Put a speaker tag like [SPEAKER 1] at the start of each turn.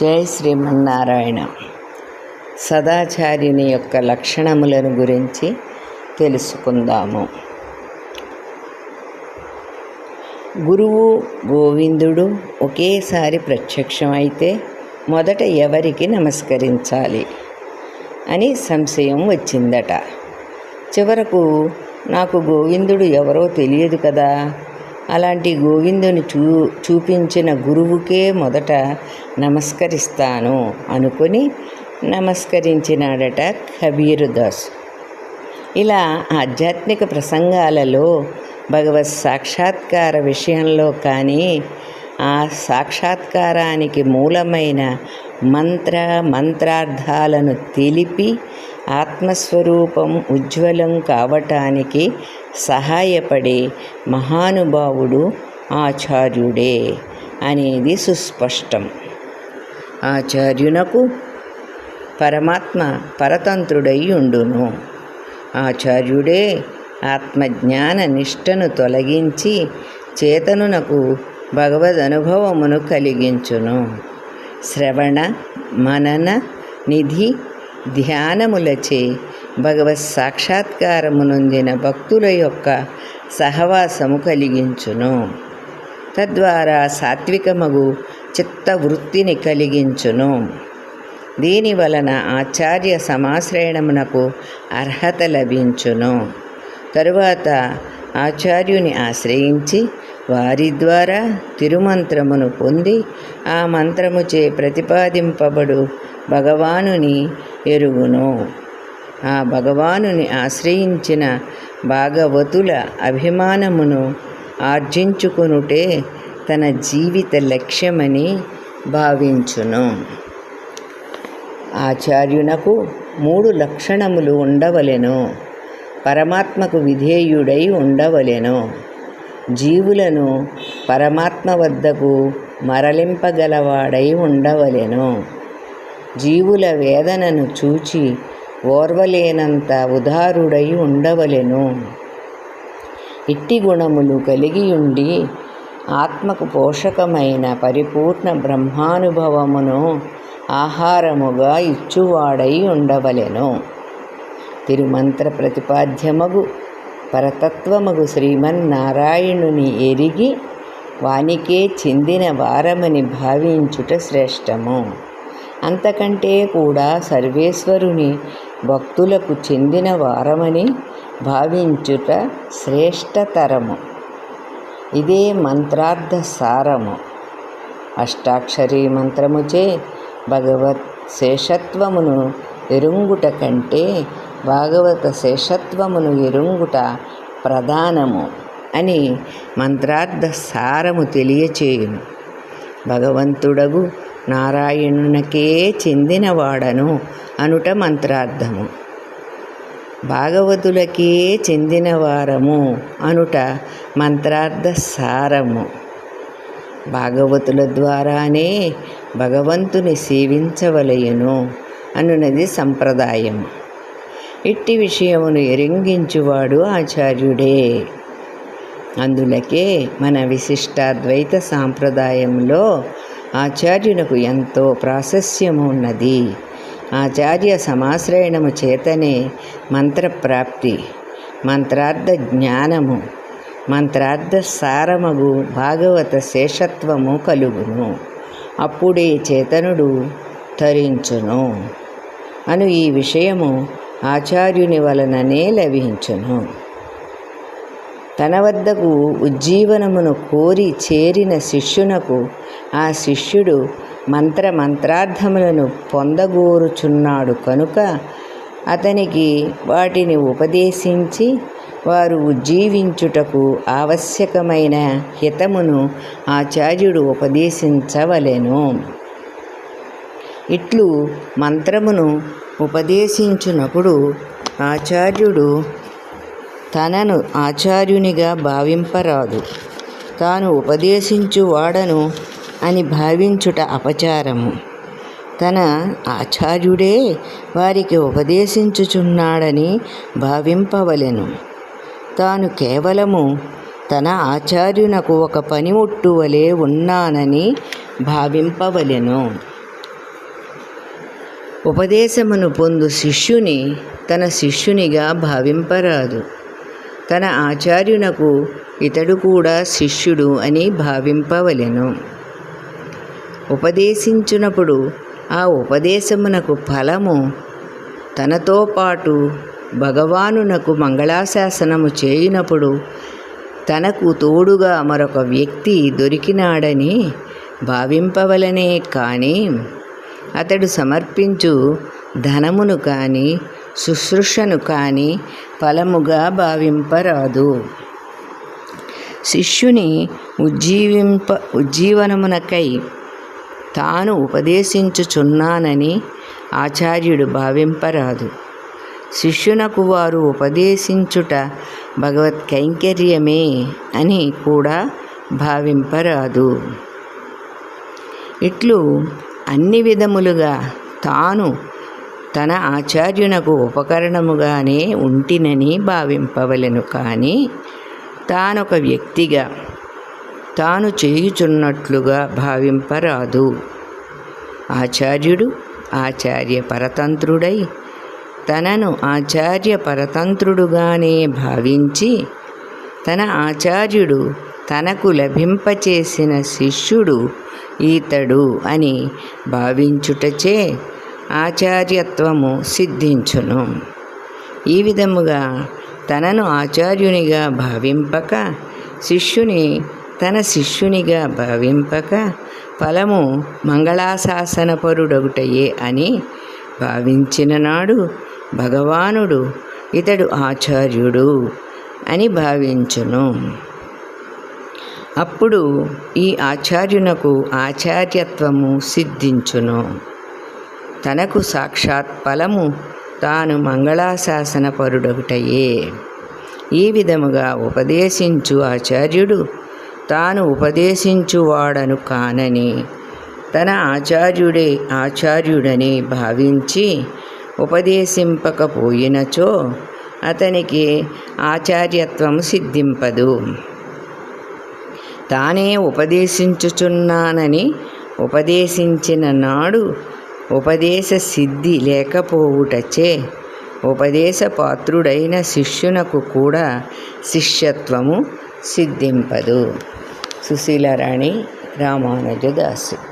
[SPEAKER 1] జై శ్రీమన్నారాయణ. సదాచార్యుని యొక్క లక్షణములను గురించి తెలుసుకుందాము. గురువు గోవిందుడు ఒకేసారి ప్రత్యక్షమైతే మొదట ఎవరికి నమస్కరించాలి అని సంశయం వచ్చిందట. చివరకు నాకు గోవిందుడు ఎవరో తెలియదు కదా? అలాంటి గోవిందుని చూ చూపించిన గురువుకే మొదట నమస్కరిస్తాను అనుకొని నమస్కరించినాడట కబీరుదాస్. ఇలా ఆధ్యాత్మిక ప్రసంగాలలో భగవత్ సాక్షాత్కార విషయంలో కానీ ఆ సాక్షాత్కారానికి మూలమైన మంత్ర మంత్రార్థాలను తెలిపి ఆత్మస్వరూపం ఉజ్వలం కావటానికి సహాయపడే మహానుభావుడు ఆచార్యుడే అనేది సుస్పష్టం. ఆచార్యునకు పరమాత్మ పరతంత్రుడై ఉండును. ఆచార్యుడే ఆత్మజ్ఞాన నిష్టను తొలగించి చేతనునకు భగవద్ అనుభవమును కలిగించును. శ్రవణ మనన నిధి ధ్యానములచే భగవత్ సాక్షాత్కారమునొందిన భక్తుల యొక్క సహవాసము కలిగించును. తద్వారా సాత్వికమగు చిత్తవృత్తిని కలిగించును. దీని వలన ఆచార్య సమాశ్రయణమునకు అర్హత లభించును. తరువాత ఆచార్యుని ఆశ్రయించి వారి ద్వారా తిరుమంత్రమును పొంది ఆ మంత్రముచే ప్రతిపాదింపబడు భగవానుని ఎరుగును. ఆ భగవానుని ఆశ్రయించిన భాగవతుల అభిమానమును ఆర్జించుకొనుటే తన జీవిత లక్ష్యమని భావించును. ఆచార్యునకు మూడు లక్షణములు ఉండవలెను. పరమాత్మకు విధేయుడై ఉండవలెను. జీవులను పరమాత్మ వద్దకు మరలింపగలవాడై ఉండవలెను. జీవుల వేదనను చూచి ఓర్వలేనంత ఉదారుడై ఉండవలెను. ఇట్టి గుణములు కలిగి ఉండి ఆత్మకు పోషకమైన పరిపూర్ణ బ్రహ్మానుభవమును ఆహారముగా ఇచ్చువాడై ఉండవలెను. తిరుమంత్ర ప్రతిపాద్యమగు పరతత్వమగు శ్రీమన్నారాయణుని ఎరిగి వానికే చెందిన వారమని భావించుట శ్రేష్టము. అంతకంటే కూడా సర్వేశ్వరుని భక్తులకు చెందిన వారమని భావించుట శ్రేష్టతరము. ఇదే మంత్రార్థ సారము. అష్టాక్షరీ మంత్రముచే భగవత్ శేషత్వమును ఎరుంగుట కంటే భాగవత శేషత్వమును ఎరుంగుట ప్రధానము అని మంత్రార్థ సారము తెలియచేయును. భగవంతుడగు నారాయణునకే చెందినవాడను అనుట మంత్రార్థము. భాగవతులకే చెందినవారము అనుట మంత్రార్థ సారము భాగవతుల ద్వారానే భగవంతుని సేవించవలయను అనునది సంప్రదాయం ఇట్టి విషయమును ఎరింగించువాడు ఆచార్యుడే. అందులకే మన విశిష్టాద్వైత సాంప్రదాయంలో ఆచార్యునకు ఎంతో ప్రాశస్యము ఉన్నది ఆచార్య సమాశ్రయణము చేతనే మంత్రప్రాప్తి మంత్రార్థ జ్ఞానము మంత్రార్థ సారమగు భాగవత శేషత్వము కలుగును. అప్పుడే చేతనుడు తరించును. అను ఈ విషయము ఆచార్యుని వలననే లభించును. తన వద్దకు ఉజ్జీవనమును కోరి చేరిన శిష్యునకు ఆ శిష్యుడు మంత్ర మంత్రార్థములను పొందగోరుచున్నాడు కనుక అతనికి వాటిని ఉపదేశించి వారు ఉజ్జీవించుటకు ఆవశ్యకమైన హితమును ఆచార్యుడు ఉపదేశించవలెను. ఇట్లు మంత్రమును ఉపదేశించునప్పుడు ఆచార్యుడు తనను ఆచార్యునిగా భావింపరాదు. తాను ఉపదేశించువాడను అని భావించుట అపచారము. తన ఆచార్యుడే వారికి ఉపదేశించుచున్నాడని భావింపవలెను. తాను కేవలము తన ఆచార్యునకు ఒక పనిముట్టు వలె ఉన్నానని భావింపవలెను. ఉపదేశమును పొందు శిష్యుని తన శిష్యునిగా భావింపరాదు. తన ఆచార్యునకు ఇతడు కూడా శిష్యుడు అని భావింపవలెను. ఉపదేశించునప్పుడు ఆ ఉపదేశమునకు ఫలము తనతో పాటు భగవానునకు మంగళాశాసనము చేయునప్పుడు తనకు తోడుగా మరొక వ్యక్తి దొరికినాడని భావింపవలనే కానీ అతడు సమర్పించు ధనమును కానీ శుశ్రూషను కానీ ఫలముగా భావింపరాదు. శిష్యుని ఉజ్జీవింప ఉజ్జీవనమునకై తాను ఉపదేశించుచున్నానని ఆచార్యుడు భావింపరాదు. శిష్యునకు వారు ఉపదేశించుట భగవత్ కైంకర్యమే అని కూడా భావింపరాదు. ఇట్లు అన్ని విధములుగా తాను తన ఆచార్యునకు ఉపకరణముగానే ఉంటినని భావింపవలెను. కానీ తానొక వ్యక్తిగా తాను చేయుచున్నట్లుగా భావింపరాదు. ఆచార్యుడు ఆచార్య పరతంత్రుడై తనను ఆచార్య పరతంత్రుడుగానే భావించి తన ఆచార్యుడు తనకు లభింపచేసిన శిష్యుడు ఈతడు అని భావించుటచే ఆచార్యత్వము సిద్ధించును. ఈ విధముగా తనను ఆచార్యునిగా భావింపక శిష్యుని తన శిష్యునిగా భావింపక ఫలము మంగళాశాసనపరుడొకటయే అని భావించిన నాడు భగవానుడు ఇతడు ఆచార్యుడు అని భావించును. అప్పుడు ఈ ఆచార్యునకు ఆచార్యత్వము సిద్ధించును. తనకు సాక్షాత్ ఫలము తాను మంగళాశాసన పరుడొకటయే ఈ విధముగా ఉపదేశించు ఆచార్యుడు తాను ఉపదేశించువాడను కానని తన ఆచార్యుడే ఆచార్యుడని భావించి ఉపదేశింపకపోయినచో అతనికి ఆచార్యత్వం సిద్ధింపదు. తానే ఉపదేశించుచున్నానని ఉపదేశించిన నాడు ఉపదేశ సిద్ధి లేకపోవుటచే ఉపదేశపాత్రుడైన శిష్యునకు కూడా శిష్యత్వము సిద్ధింపదు. సుశీలరాణి రామానుజదాసు.